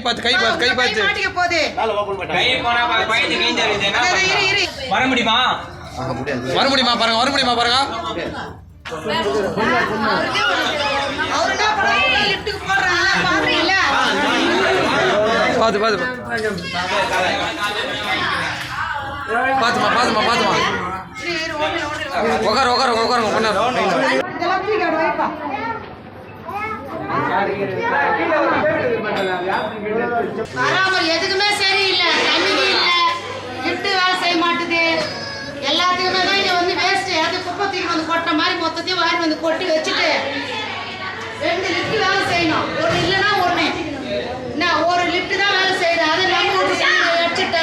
பார்த்து கை பார்த்து கை பார்த்து மாட்டிக்க போகுது. கை போனா ப- பயந்து. என்ன இரு, இரு. வர முடியுமா? வர முடியுமா பாருங்க வர முடியுமா பாருங்க? அவரு என்ன பண்றாரு லிஃப்ட்டுக்கு போடுறாங்க பாக்குறீங்களா பார்த்து பார்த்து பார்த்துமா வராமல் எதுக்குமே சரியில்லை இல்லை லிஃப்ட் வேலை செய்ய மாட்டுது எல்லாத்துக்குமே தான் இது வந்து வேஸ்ட் அது குப்பை தூக்கி வந்து கொட்ட மாதிரி மொத்தத்தையும் வாரி வந்து கொட்டி வச்சுட்டு ரெண்டு லிஃப்ட் வேலை செய்யணும் ஒரு இல்லைன்னா ஒன்று என்ன ஒரு லிஃப்ட் தான் வேலை செய்யுது அது நம்ம ஒரு சீலை வச்சுட்டு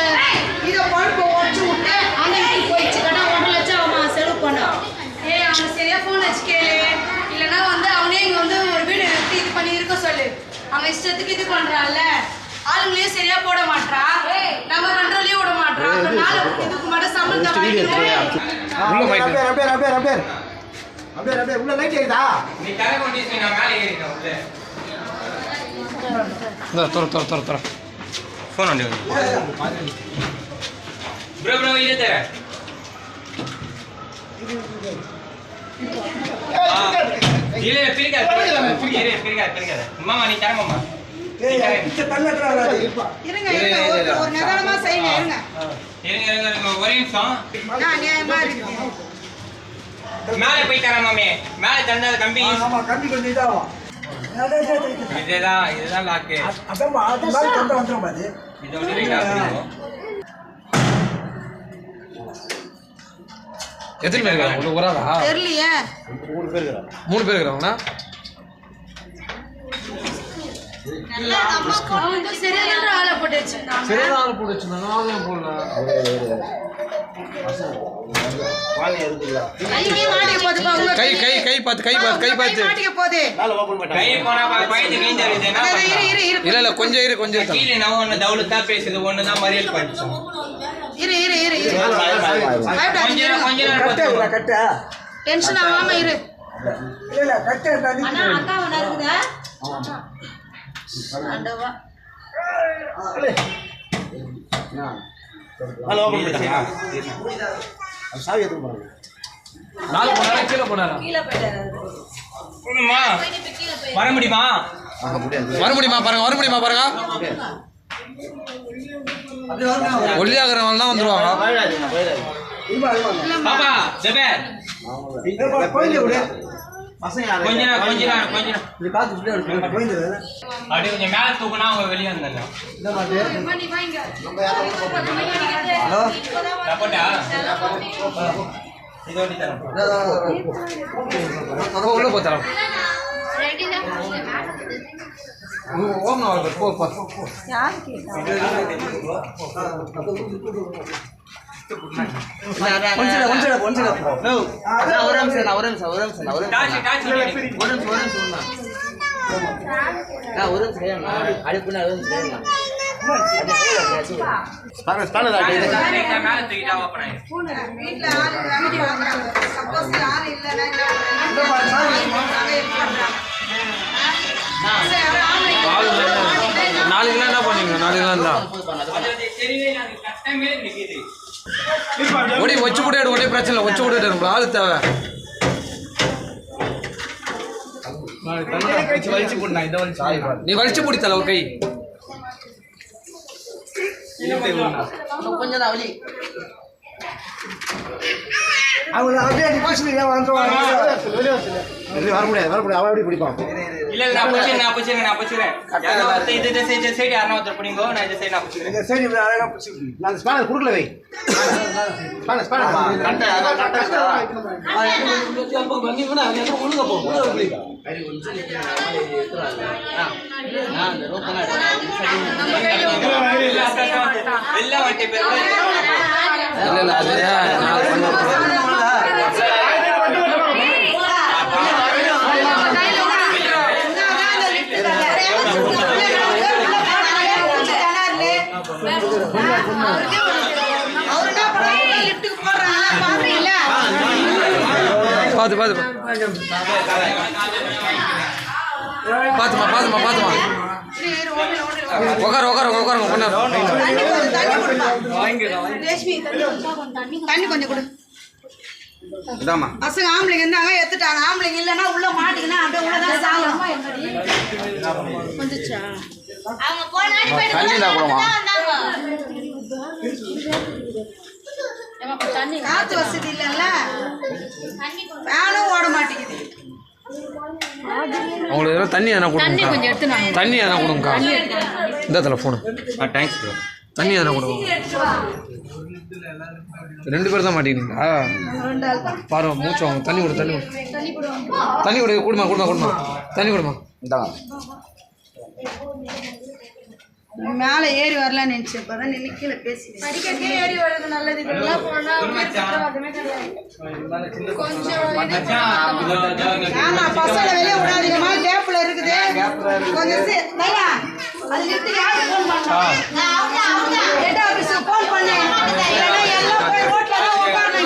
இதை பழுப்பை உடச்சு விட்டு அந்த லிஃப்ட் போயிடுச்சு கடை ஒன்றரை லட்சம் அவன் செலவு பண்ணோம் ஏய் அவனை சரியா ஃபோன் வச்சு கேளு இல்லைன்னா வந்து அவனே இங்க வந்து ஒரு வீடு எடுத்து இது பண்ணி இருக்க அவன் இஷ்டத்துக்கு இது பண்றான்ல ஆளுங்களையும் சரியா போட மாட்றான் நம்ம கண்ட்ரோலையும் விட அப்புறம் நாலு இதுக்கு மட்டும் சம்பளத்தை ரப்பேர் ரப்பேர் ரப்பேர் உள்ள லைட் எரியுதா நீ நான் மேலே ஏறிட்டேன் உள்ள. ஃபோன் ப்ரோ ப்ரோ தர. இல்ல இல்ல பிரிக்காத பிரிக்காத பிரிக்காத பிரிக்காத மாமா நீ தர மாமா இருங்க இருங்க ஒரு ஒரு நிதானமா செய்யுங்க இருங்க இருங்க இருங்க இருங்க ஒரே நிமிஷம் நான் நியாயமா இருக்கு மேலே போய் தரேன் மாமே மேலே தந்தா கம்பி ஆமா கம்பி கொஞ்சம் இதாகும் இதுதான் இதுதான் லாக்கு அதான் அது மாதிரி தொண்டை வந்துடும் பாது இதை வந்து எத்தனை பேர் இருக்காங்க? ஒரு ஆளா? தெரியலையே. மூணு பேர் இருக்கிறாங்கண்ணா அவன் வந்து சரியான ஆளை போட்டு வச்சிருந்தான் சரியான ஆள் போட்டு வச்சிருந்தாங்க. போடல. கை கை கை பார்த்து கை பார்த்து கை பார்த்து. இல்ல இல்ல கொஞ்சம் இரு கொஞ்சம் இரு கீழே நான் ஒண்ணு தவுளுத்தா பேசுது ஒண்ணுதான் தான் மறியல் பண்ணிச்சோம் இரு இரு இரு இரு. கொஞ்ச பயப்படாதீங்க நேரம் கொஞ்ச நேரம் கட்ட. கட்ட. டென்ஷன் ஆகாம இரு. இல்ல இல்ல கட்ட அண்ணா அக்கா அவன் இருக்குதா ஆண்டவா சாவி எடுத்து போறாங்க நாலு போனாரா? கீழே போனாரா? கீழே போயிட்டாரு. போதுமா? போயிட்டு கீழே போய் வர முடியுமா? வர முடியுமா பாருங்க வர முடியுமா பாருங்க? ஒல்லியாகிறவங்க வந்துருவாங்க பாப்பா ஜெபர் கோயில விடு? கொஞ்ச நேரம் கொஞ்ச நேரம் கொஞ்ச நேரம் இது காத்து இப்படியே இருக்கு. கோயில்ல விடு. அப்படியே கொஞ்சம் மேல தூக்குனா அவங்க வெளியே வந்துடலாம் ஹலோ சப்போட்டா இது ஒட்டி தரேன் உள்ள போத்தரம் ஓம் நாள் போ போ போ யார் கேட்டா ஒடி வச்சு கூட ஒரே பிரச்சனை இல்லை. வச்சு கூட நம்மள ஆள் தேவை. நீ வலிச்சு பிடி தலை கை. கொஞ்சம் அவளி அவங்க அப்படியே டிபாசிட் வந்துருவாங்க வர முடியாது வர முடியாது. அவன் எப்படி பிடிப்பான்? இல்ல இல்ல நான் பிடிச்சிருக்கேன் நான் பிடிச்சிருக்கேன் நான் பிடிச்சிருக்கேன் யாரோ ஒருத்தர் இது இது சைடு சைடு யாரோ ஒருத்தர் பிடிங்கோ நான் இந்த சைடு நான் பிடிச்சிருக்கேன் இந்த சைடு இப்படி அழகா பிடிச்சி நான் ஸ்பானர் குடுக்கல வை. ஸ்பானர் ஸ்பானர் கட்ட எல்லாம் வட்டி பேர் கூட இல்லை இல்லை அது பார்த்து பார்த்து பார்த்துமா பார்த்துமா பார்த்துமா உட்காரு உட்காரு உட்காருங்க பொண்ணு தண்ணி கொஞ்சம் கொஞ்சம் கொஞ்சம் கொடு பசங்க ஆம்பளைங்க இருந்தாங்க எடுத்துட்டாங்க. ஆம்பளைங்க இல்லைன்னா உள்ள மாட்டிக்கினா அப்படியே உள்ளதான் சாகணும். வந்துச்சா அவங்க போனாடி போயிட்டு தண்ணி கூடமா? தண்ணி காத்து வசதி இல்லைல்ல? ஃபேனும் ஓட மாட்டேங்குது. அவங்களுக்கு தண்ணி எதனா தண்ணி கொடுங்க கொஞ்சம் எடுத்து தண்ணி எதனா கொடுங்கக்கா. இந்த தலை ஃபோனு தேங்க்ஸ் ப்ரோ தண்ணி எதனா கொடுங்க. ரெண்டு பேர் தான் மாட்டேங்கிறீங்களா பாரு மூச்சு வாங்க. தண்ணி கொடு தண்ணி கொடு. தண்ணி கொடு கொடுமா கொடுமா கொடுமா. தண்ணி கொடுமா. இந்தாங்க மேலே ஏறி வரலன்னு நினச்சேன் இப்போ தான் நின்று கீழே பேசி படிக்கட்டே ஏறி வர்றது நல்லது. இதெல்லாம் போனால் கொஞ்சம் ஆமாம் பசங்களை வெளியே விடாதீங்கம்மா கேப்பில் இருக்குது. கொஞ்சம் நல்லா அது ஃபோன் பண்ணுறேன் ஃபோன் பண்ணேன் எல்லாம் போய் ரோட்டில் தான் உட்காந்து